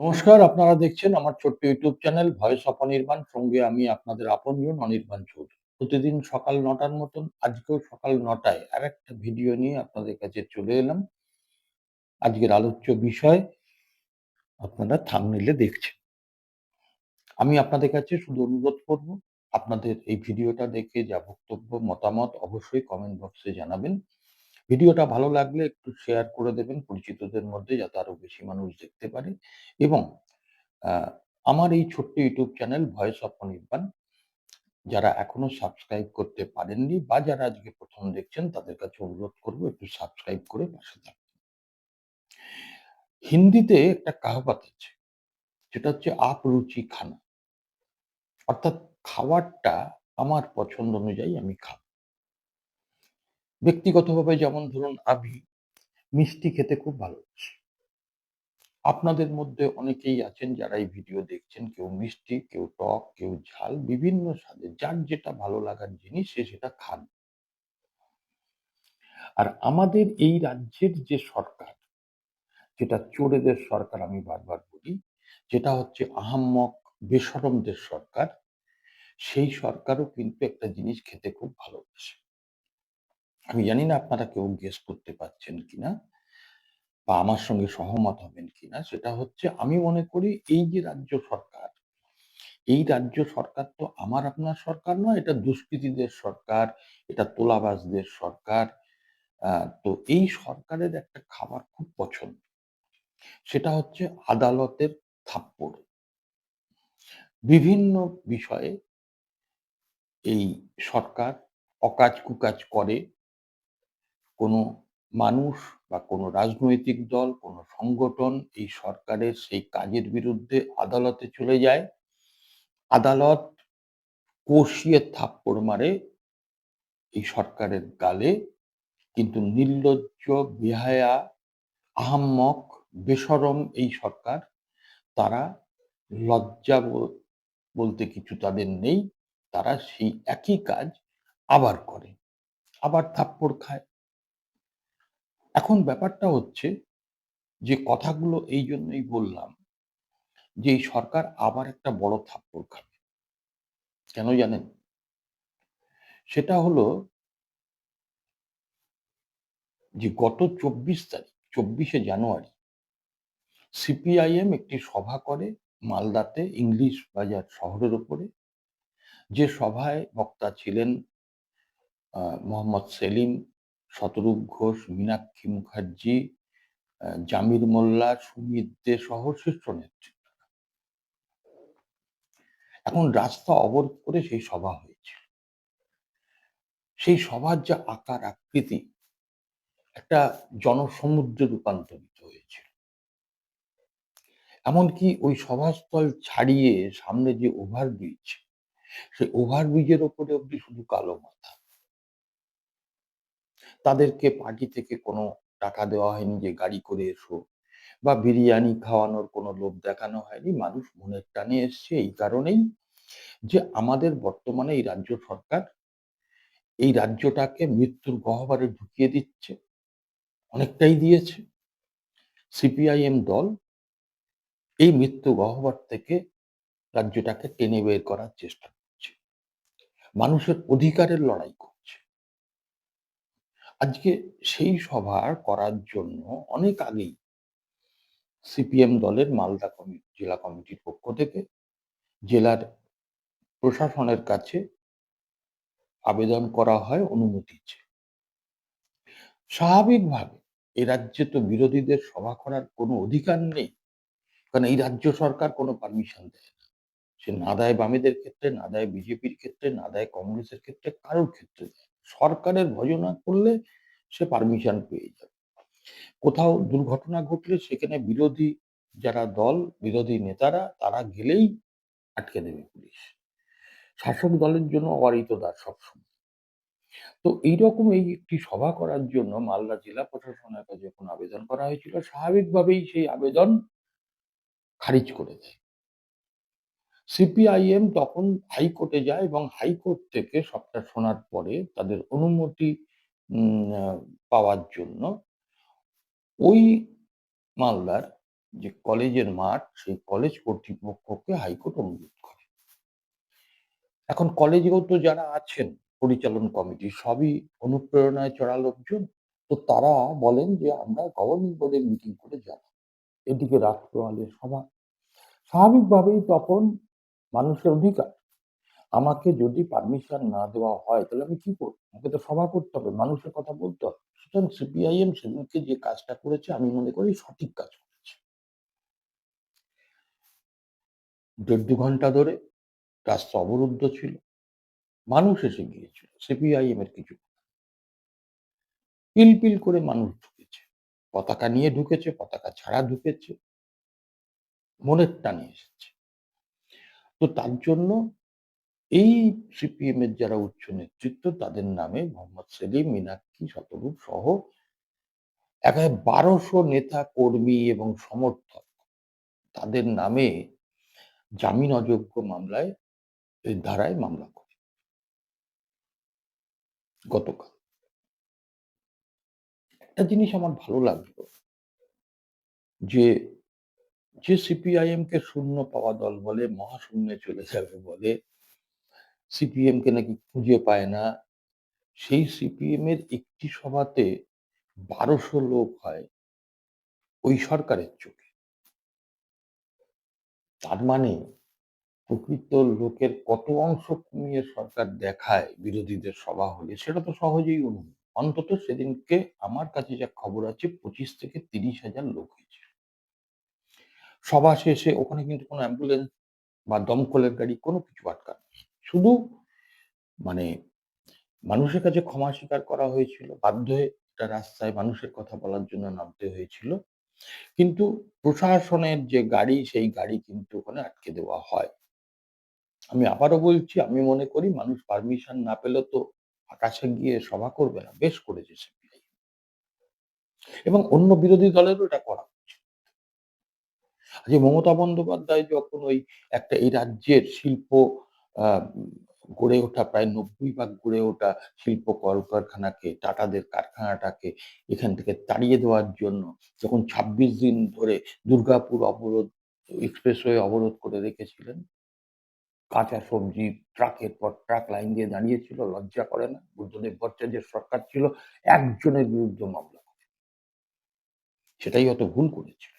নমস্কার, আপনারা দেখছেন আমার ছোট্ট YouTube channel voice of Anirban. সঙ্গে আমি আপনাদের আপনজন অনির্বাণ চৌধুরী। প্রতিদিন সকাল নটার মতন, আজকেও সকাল নটায় আর একটা ভিডিও নিয়ে আপনাদের কাছে চলে এলাম। আজকের আলোচ্য বিষয় আপনারা থামনিলে দেখছেন। আমি আপনাদের কাছে শুধু অনুরোধ করব, আপনাদের এই ভিডিওটা দেখে যা বক্তব্য, মতামত অবশ্যই কমেন্ট বক্সে জানাবেন। ভিডিওটা ভালো লাগলে একটু শেয়ার করে দেবেন পরিচিতদের মধ্যে যাতে আরও বেশি মানুষ দেখতে পারে। এবং আমার এই ছোট্ট YouTube channel voice of Anirban যারা এখনও সাবস্ক্রাইব করতে পারেননি বা যারা আজকে প্রথম দেখছেন, তাদের কাছে অনুরোধ করব একটু সাবস্ক্রাইব করে পাশে থাকবেন হিন্দিতে একটা কাহাবাত আছে, যেটা হচ্ছে আপ রুচি খানা। অর্থাৎ খাবারটা আমার পছন্দ অনুযায়ী আমি খাব। ব্যক্তিগতভাবে যেমন ধরুন আমি, মিষ্টি খেতে খুব ভালোবাসি। আপনাদের মধ্যে অনেকেই আছেন যারা এই ভিডিও দেখছেন, কেউ মিষ্টি, কেউ টক, কেউ ঝাল, বিভিন্ন স্বাদের যার যেটা ভালো লাগার জিনিস সে সেটা খান। আর আমাদের এই রাজ্যের যে সরকার, যেটা চোরেদের সরকার আমি বারবার বলি, যেটা হচ্ছে আহাম্মক, বেসরমদের সরকার, সেই সরকারও কিন্তু একটা জিনিস খেতে খুব ভালোবাসে। আমি জানি না আপনারা কেউ গেস করতে পারছেন কিনা বা আমার সঙ্গে সহমত হবেন কিনা। সেটা হচ্ছে আমি মনে করি এই যে রাজ্য সরকার, এই রাজ্য সরকার তো আমার আপনার সরকার নয়, এটা দুষ্কৃতীদের সরকার, এটা তোলাবাজদের সরকার তো এই সরকারের একটা খাবার খুব পছন্দ। সেটা হচ্ছে আদালতের থাপ্পড়। বিভিন্ন বিষয়ে এই সরকার অকাজ কুকাজ করে কোনো মানুষ বা কোনো রাজনৈতিক দল, কোনো সংগঠন এই সরকারের সেই কাজের বিরুদ্ধে আদালতে চলে যায়। আদালত কষিয়ে থাপ্পড় মারে এই সরকারের গালে, কিন্তু নির্লজ্জ, বেহায়া, আহাম্মক, বেসরম এই সরকার, তারা লজ্জা বল- বলতে কিছু তাদের নেই, তারা সেই একই কাজ আবার করে। আবার থাপ্পড় খায়। এখন ব্যাপারটা হচ্ছে যে, কথাগুলো এই জন্যই বললাম যে, এই সরকার আবার একটা বড় থাপ্পড় খাবে। কেন জানেন? সেটা হলো যে, গত চব্বিশ তারিখ, চব্বিশে জানুয়ারি সিপিআইএম একটি সভা করে মালদাতে ইংলিশ বাজার শহরের উপরে যে সভায় বক্তা ছিলেন মোহাম্মদ সেলিম শতরূপ ঘোষ, মীনাক্ষী মুখার্জি জামির মোল্লা, সুমিত দে সহ শীর্ষ নেতৃত্ব এখন রাস্তা অবরোধ করে সেই সভা হয়েছিল। সেই সভার যা আকার আকৃতি, একটা জনসমুদ্রে রূপান্তরিত হয়েছিল। এমনকি ওই সভাস্থল ছাড়িয়ে সামনে যে ওভারব্রিজ, সেই ওভারব্রিজের ওপরে অব্দি শুধু কালো মাথা। তাদেরকে পার্টি থেকে কোনো টাকা দেওয়া হয়নি যে গাড়ি করে এসো বা বিরিয়ানি খাওয়ানোর কোনো লোভ দেখানো হয়নি। মানুষ মনের টানে এসছে এই কারণেই যে আমাদের বর্তমানে এই রাজ্য সরকার এই রাজ্যটাকে মৃত্যুর গহ্বরে ঢুকিয়ে দিচ্ছে, অনেকটাই দিয়েছে। সিপিআইএম দল এই মৃত্যু গহ্বর থেকে রাজ্যটাকে টেনে বের করার চেষ্টা করছে। মানুষের অধিকারের লড়াই আজকে সেই সভা করার জন্য অনেক আগেই সিপিএম দলের মালদা কমিটি জেলা কমিটির পক্ষ থেকে জেলার প্রশাসনের কাছে আবেদন করা হয়, অনুমতি স্বাভাবিকভাবে এ রাজ্যে তো বিরোধীদের সভা করার কোনো অধিকার নেই, কারণ এই রাজ্য সরকার কোনো পারমিশন দেয় না সে না দেয় বামেদের ক্ষেত্রে, না দেয় বিজেপির ক্ষেত্রে, না দেয় কংগ্রেসের ক্ষেত্রে, কারোর ক্ষেত্রে দেয়। সরকারের ভজনা করলে সে পারমিশন পেয়ে যাবে। কোথাও দুর্ঘটনা ঘটলে সেখানে বিরোধী যারা দল, বিরোধী নেতারা, তারা গেলেই আটকে দেবে পুলিশ। শাসক দলের জন্য অবারিত দ্বার সবসময়। তো এইরকম এই একটি সভা করার জন্য মালদা জেলা প্রশাসনের কাছে যখন আবেদন করা হয়েছিল, স্বাভাবিকভাবেই সেই আবেদন খারিজ করে দেয়। সিপিআইএম তখন হাইকোর্টে যায় এবং হাইকোর্ট থেকে সবটা শোনার পরে তাদের অনুমতি পাওয়ার জন্য ওই মালদার যে কলেজের মাঠ, সেই কলেজ কর্তৃপক্ষকে হাইকোর্ট অনুরোধ করে। এখন কলেজেও তো যারা আছেন, পরিচালন কমিটি, সবই অনুপ্রেরণায় চড়া লোকজন, তো তারা বলেন যে আমরা গভর্নিং বোর্ডের মিটিং করে যাব। এদিকে রাষ্ট্রপালের সভা। স্বাভাবিকভাবেই তখন মানুষের অধিকার। আমাকে যদি পারমিশন না দেওয়া হয়, তাহলে আমি কি করব? আমাকে তো সভা করতে হবে, মানুষের কথা বলতে হবে। সুতরাং সিপিআইএম সেদিনকে যে কাজটা করেছে, আমি মনে করি সঠিক কাজ করেছে। দেড় দু ঘণ্টা ধরে রাস্তা অবরুদ্ধ ছিল। মানুষ এসে গিয়েছিল সিপিআইএম এর কিছু। পিল পিল করে মানুষ ঢুকেছে। পতাকা নিয়ে ঢুকেছে, পতাকা ছাড়া ঢুকেছে। মনের টানে এসেছে। তো তার জন্য এই সিপিএম এর যারা উচ্চ নেতৃত্ব, তাদের নামে মোহাম্মদ সেলিম, মীনাক্ষী, শতরূপ সহ একেবারে বারোশো নেতা কর্মী এবং সমর্থক, তাদের নামে জামিন অযোগ্য মামলায় এই ধারায় মামলা করে। গতকাল। একটা জিনিস আমার ভালো লাগল যে যে সিপিআইএম কে শূন্য পাওয়া দল বলে, মহাশূন্যে চলে যাবে বলে সিপিএম কে নাকি খুঁজে পায় না, সেই সিপিএম এর একটি সভাতে বারোশো লোক হয় ওই সরকারের চোখে। তার মানে প্রকৃত লোকের কত অংশ কমিয়ে সরকার দেখায় বিরোধীদের সভা হলে, সেটা তো সহজেই অনুভব অন্তত সেদিনকে আমার কাছে যা খবর আছে, পঁচিশ থেকে তিরিশ হাজার লোক হয়েছে সভা শেষে ওখানে কিন্তু কোনো অ্যাম্বুলেন্স বা দমকলের গাড়ি কোনো কিছু আটকান শুধু মানে মানুষের কাছে ক্ষমা স্বীকার করা হয়েছিল, বাধ্য হয়ে একটা রাস্তায় মানুষের কথা বলার জন্য নামতে হয়েছিল। কিন্তু প্রশাসনের যে গাড়ি, সেই গাড়ি কিন্তু ওখানে আটকে দেওয়া হয়। আমি আবারও বলছি, আমি মনে করি মানুষ পারমিশন না পেলে তো আকাশে গিয়ে সভা করবে না, বেশ করেছে এবং অন্য বিরোধী দলেরও এটা করা যে মমতা বন্দ্যোপাধ্যায় যখন ওই একটা এই রাজ্যের শিল্প গড়ে ওঠা প্রায় নব্বই ভাগ গড়ে ওঠা শিল্প কলকারখানাকে, টাটাদের কারখানাটাকে এখান থেকে তাড়িয়ে দেওয়ার জন্য যখন ছাব্বিশ দিন ধরে দুর্গাপুর অবরোধ, এক্সপ্রেসওয়ে অবরোধ করে রেখেছিলেন, কাঁচা সবজি ট্রাকের পর ট্রাক লাইন দিয়ে দাঁড়িয়েছিল, লজ্জা করে না? বুদ্ধদেব ভট্টাচার্যের সরকার ছিল, একজনের বিরুদ্ধে মামলা সেটাই হয়তো ভুল করেছিল।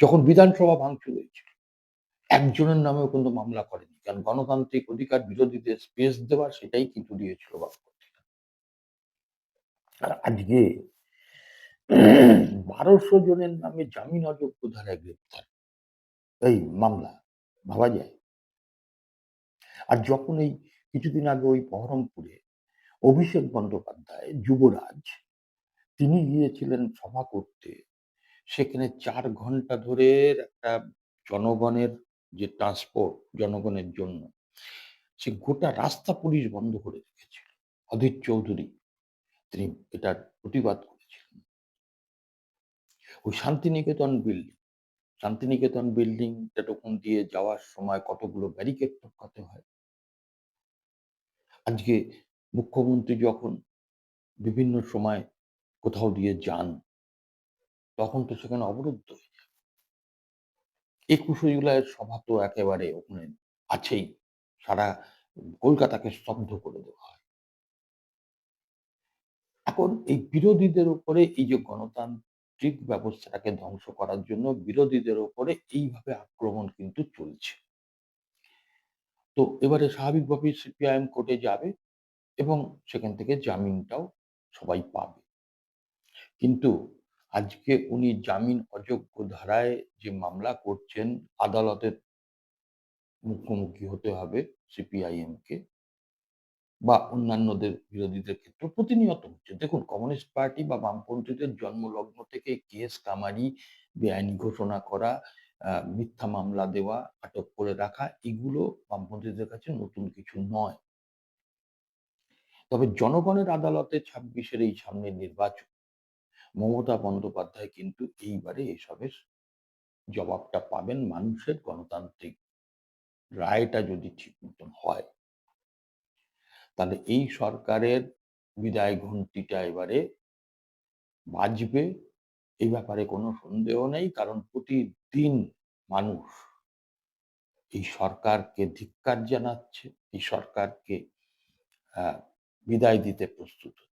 যখন বিধানসভা ভাঙচুর হয়েছিল, একজনের নামেও কিন্তু মামলা করেনি। কারণ গণতান্ত্রিক অধিকার বিরোধীদের স্পেস দেওয়া সেটাই কিন্তু দিয়েছিল বাক্যটি আর আজকে বারোশো জনের নামে জামিন অযোগ্য ধারায় গ্রেপ্তার। এই মামলা, ভাবা যায়? আর যখন এই কিছুদিন আগে ওই বহরমপুরে অভিষেক বন্দ্যোপাধ্যায়, যুবরাজ, তিনি গিয়েছিলেন সভা করতে সেখানে চার ঘণ্টা ধরে একটা জনগণের যে ট্রান্সপোর্ট জনগণের জন্য, সে গোটা রাস্তা পুলিশ বন্ধ করে রেখেছিল। অধীর চৌধুরী, তিনি এটার প্রতিবাদ করেছিলেন। ওই শান্তিনিকেতন বিল্ডিং শান্তিনিকেতন বিল্ডিং তখন দিয়ে যাওয়ার সময় কতগুলো ব্যারিকেড টপকাতে হয়। আজকে মুখ্যমন্ত্রী যখন বিভিন্ন সময় কোথাও দিয়ে যান তখন তো সেখানে অবরুদ্ধ হয়ে যায় একুশে জুলাইয়ের সভা তো একেবারে ওখানে আছেই। সারা কলকাতাকে স্তব্ধ করে দেওয়া হয়। এখন এই বিরোধীদের উপরে এই যে গণতান্ত্রিক ব্যবস্থাটাকে ধ্বংস করার জন্য বিরোধীদের উপরে এইভাবে আক্রমণ কিন্তু চলছে। তো এবারে স্বাভাবিকভাবেই সিপিআইএম কোর্টে যাবে এবং সেখান থেকে জামিনটাও সবাই পাবে। কিন্তু আজকে উনি জামিন অযোগ্য ধারায় যে মামলা করছেন, আদালতের মুখোমুখি হতে হবে সিপিআইএম কে বা অন্যান্যদের বিরোধীদের ক্ষেত্রে প্রতিনিয়ত হচ্ছে। দেখুন, কমিউনিস্ট পার্টি বা বামপন্থীদের জন্মলগ্ন থেকে কেস, কামারি, বেআইনি ঘোষণা করা মিথ্যা মামলা দেওয়া, আটক করে রাখা, এগুলো বামপন্থীদের কাছে নতুন কিছু নয়। তবে জনগণের আদালতে ছাব্বিশের এই সামনে নির্বাচন মমতা বন্দ্যোপাধ্যায় কিন্তু এইবারে এসবের জবাবটা পাবেন মানুষের গণতান্ত্রিক রায়টা যদি ঠিক মতন হয়। তাহলে এই সরকারের বিদায় ঘন্টিটা এবারে বাজবে, এই ব্যাপারে কোনো সন্দেহ নেই, কারণ প্রতিদিন মানুষ এই সরকারকে ধিক্কার জানাচ্ছে, এই সরকারকে বিদায় দিতে প্রস্তুত হচ্ছে।